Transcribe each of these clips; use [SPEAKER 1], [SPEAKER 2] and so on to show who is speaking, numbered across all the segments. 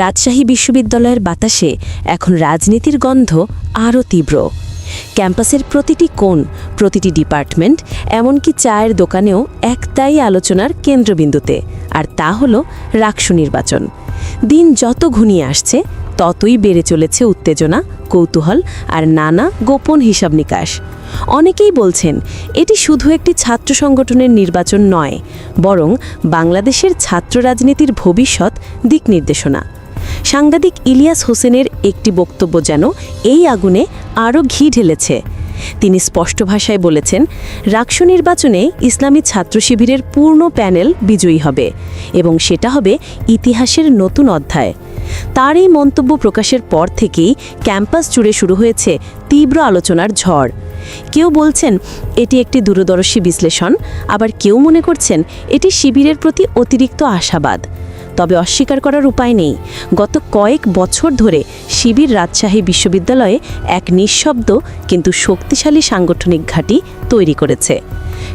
[SPEAKER 1] রাজশাহী বিশ্ববিদ্যালয়ের বাতাসে এখন রাজনীতির গন্ধ আরও তীব্র। ক্যাম্পাসের প্রতিটি কোণ, প্রতিটি ডিপার্টমেন্ট, এমনকি চায়ের দোকানেও একটাই আলোচনার কেন্দ্রবিন্দুতে, আর তা হল রাকসু নির্বাচন। দিন যত ঘনিয়ে আসছে, ততই বেড়ে চলেছে উত্তেজনা, কৌতূহল আর নানা গোপন হিসাব নিকাশ। অনেকেই বলছেন, এটি শুধু একটি ছাত্র সংগঠনের নির্বাচন নয়, বরং বাংলাদেশের ছাত্র রাজনীতির ভবিষ্যৎ দিক নির্দেশনা। সাংবাদিক ইলিয়াস হোসেনের একটি বক্তব্য যেন এই আগুনে আরও ঘি ঢেলেছে। তিনি স্পষ্ট ভাষায় বলেছেন, রাকসু নির্বাচনে ইসলামী ছাত্র শিবিরের পূর্ণ প্যানেল বিজয়ী হবে এবং সেটা হবে ইতিহাসের নতুন অধ্যায়। তার এই মন্তব্য প্রকাশের পর থেকেই ক্যাম্পাস জুড়ে শুরু হয়েছে তীব্র আলোচনার ঝড়। কেউ বলছেন, এটি একটি দূরদর্শী বিশ্লেষণ, আবার কেউ মনে করছেন, এটি শিবিরের প্রতি অতিরিক্ত আশাবাদ। তবে অস্বীকার করার উপায় নেই। গত কয়েক বছর ধরে শিবির রাজশাহী বিশ্ববিদ্যালয়ে এক নিঃশব্দ কিন্তু শক্তিশালী সাংগঠনিক ঘাঁটি তৈরি করেছে।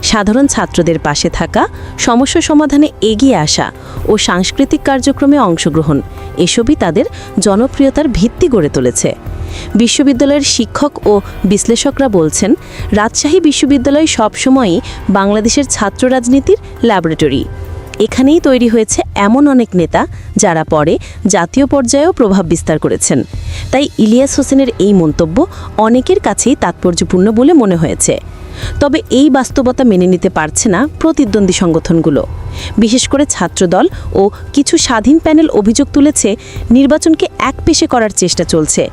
[SPEAKER 1] সাধারণ ছাত্রদের পাশে থাকা, সমস্যা সমাধানে এগিয়ে আসা ও সাংস্কৃতিক কার্যক্রমে অংশগ্রহণ, এসবই তাদের জনপ্রিয়তার ভিত্তি গড়ে তুলেছে। বিশ্ববিদ্যালয়ের শিক্ষক ও বিশ্লেষকরা বলছেন, রাজশাহী বিশ্ববিদ্যালয় সবসময়ই বাংলাদেশের ছাত্র রাজনীতির ল্যাবরেটরি। এখানেই তৈরি হয়েছে এমন অনেক নেতা যারা পরে জাতীয় পর্যায়েও প্রভাব বিস্তার করেছেন। তাই ইলিয়াস হোসেনের এই মন্তব্য অনেকের কাছেই তাৎপর্যপূর্ণ বলে মনে হয়েছে। তবে এই বাস্তবতা মেনে নিতে পারছে না প্রতিদ্বন্দ্বী সংগঠনগুলো। বিশেষ করে ছাত্রদল ও কিছু স্বাধীন প্যানেল অভিযোগ তুলেছে, নির্বাচনকে এক পেশে করার চেষ্টা চলছে।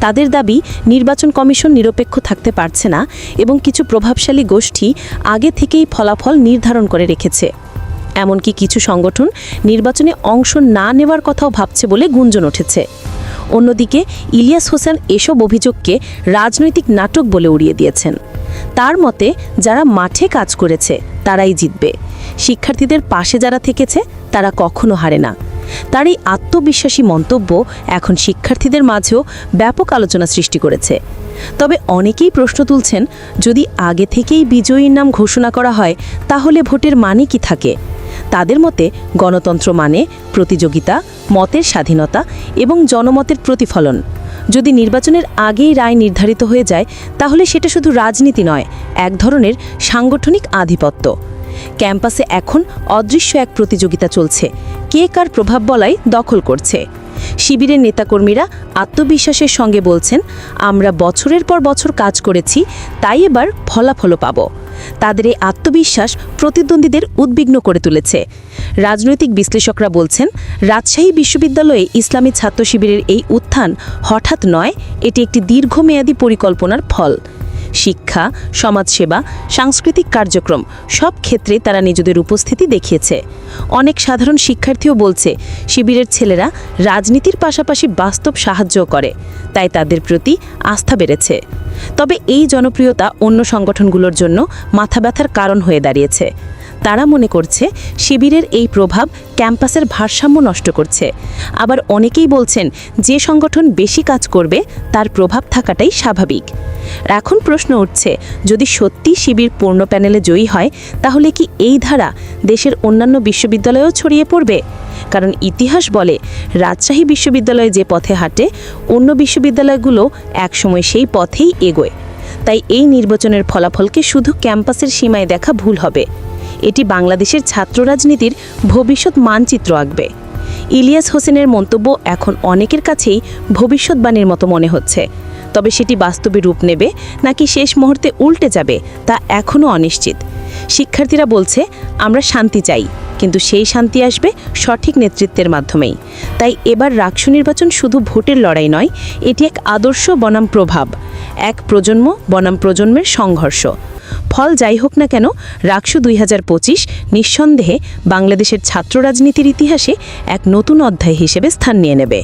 [SPEAKER 1] তাদের দাবি, নির্বাচন কমিশন নিরপেক্ষ থাকতে পারছে না এবং কিছু প্রভাবশালী গোষ্ঠী আগে থেকেই ফলাফল নির্ধারণ করে রেখেছে। এমনকি কিছু সংগঠন নির্বাচনে অংশ না নেওয়ার কথাও ভাবছে বলে গুঞ্জন উঠেছে। অন্যদিকে ইলিয়াস হোসেন এসব অভিযোগকে রাজনৈতিক নাটক বলে উড়িয়ে দিয়েছেন। তার মতে, যারা মাঠে কাজ করেছে, তারাই জিতবে। শিক্ষার্থীদের পাশে যারা থেকেছে, তারা কখনো হারে না। তার এই আত্মবিশ্বাসী মন্তব্য এখন শিক্ষার্থীদের মাঝেও ব্যাপক আলোচনা সৃষ্টি করেছে। তবে অনেকেই প্রশ্ন তুলছেন, যদি আগে থেকেই বিজয়ীর নাম ঘোষণা করা হয়, তাহলে ভোটের মানে কি থাকে? তাদের মতে গণতন্ত্র মানে প্রতিযোগিতা, মতের স্বাধীনতা এবং জনমতের প্রতিফলন। যদি নির্বাচনের আগেই রায় নির্ধারিত হয়ে যায়, তাহলে সেটা শুধু রাজনীতি নয়, এক ধরনের সাংগঠনিক আধিপত্য। ক্যাম্পাসে এখন অদৃশ্য এক প্রতিযোগিতা চলছে, কে কার প্রভাব বলাই দখল করছে। শিবিরের নেতাকর্মীরা আত্মবিশ্বাসের সঙ্গে বলছেন, আমরা বছরের পর বছর কাজ করেছি, তাই এবার ফলাফলও পাব। তাদের এই আত্মবিশ্বাস প্রতিদ্বন্দ্বীদের উদ্বিগ্ন করে তুলেছে। রাজনৈতিক বিশ্লেষকরা বলছেন, রাজশাহী বিশ্ববিদ্যালয়ে ইসলামী ছাত্র শিবিরের এই উত্থান হঠাৎ নয়, এটি একটি দীর্ঘমেয়াদী পরিকল্পনার ফল। শিক্ষা, সমাজসেবা, সাংস্কৃতিক কার্যক্রম সব ক্ষেত্রে তারা নিজেদের উপস্থিতি দেখিয়েছে। অনেক সাধারণ শিক্ষার্থীও বলছে, শিবিরের ছেলেরা রাজনীতির পাশাপাশি বাস্তব সাহায্য করে, তাই তাদের প্রতি আস্থা বেড়েছে। তবে এই জনপ্রিয়তা অন্য সংগঠনগুলোর জন্য মাথা ব্যথার কারণ হয়ে দাঁড়িয়েছে। তারা মনে করছে শিবিরের এই প্রভাব ক্যাম্পাসের ভারসাম্য নষ্ট করছে। আবার অনেকেই বলছেন যে সংগঠন বেশি কাজ করবে, তার প্রভাব থাকাটাই স্বাভাবিক। এখন প্রশ্ন উঠছে, যদি সত্যি শিবির পূর্ণ প্যানেলে জয়ী হয়, তাহলে কি এই ধারা দেশের অন্যান্য বিশ্ববিদ্যালয়েও ছড়িয়ে পড়বে? কারণ ইতিহাস বলে রাজশাহী বিশ্ববিদ্যালয় যে পথে হাঁটে, অন্য বিশ্ববিদ্যালয়গুলো একসময় সেই পথেই এগোয়। তাই এই নির্বাচনের ফলাফলকে শুধু ক্যাম্পাসের সীমায় দেখা ভুল হবে। এটি বাংলাদেশের ছাত্র রাজনীতির ভবিষ্যৎ মানচিত্র আঁকবে। ইলিয়াস হোসেনের মন্তব্য এখন অনেকের কাছেই ভবিষ্যৎবাণীর মতো মনে হচ্ছে। তবে সেটি বাস্তবে রূপ নেবে নাকি শেষ মুহূর্তে উল্টে যাবে তা এখনও অনিশ্চিত। শিক্ষার্থীরা বলছে, আমরা শান্তি চাই। কিন্তু সেই শান্তি আসবে সঠিক নেতৃত্বের মাধ্যমেই। তাই এবার রাক্ষ নির্বাচন শুধু ভোটের লড়াই নয়, এটি এক আদর্শ বনাম প্রভাব, এক প্রজন্ম বনাম প্রজন্মের সংঘর্ষ। ফল যাই হোক না কেন রাকসু দুই হাজার পঁচিশ নিঃসন্দেহে বাংলাদেশের ছাত্র রাজনীতির ইতিহাসে এক নতুন অধ্যায় হিসেবে স্থান নিয়ে নেবে।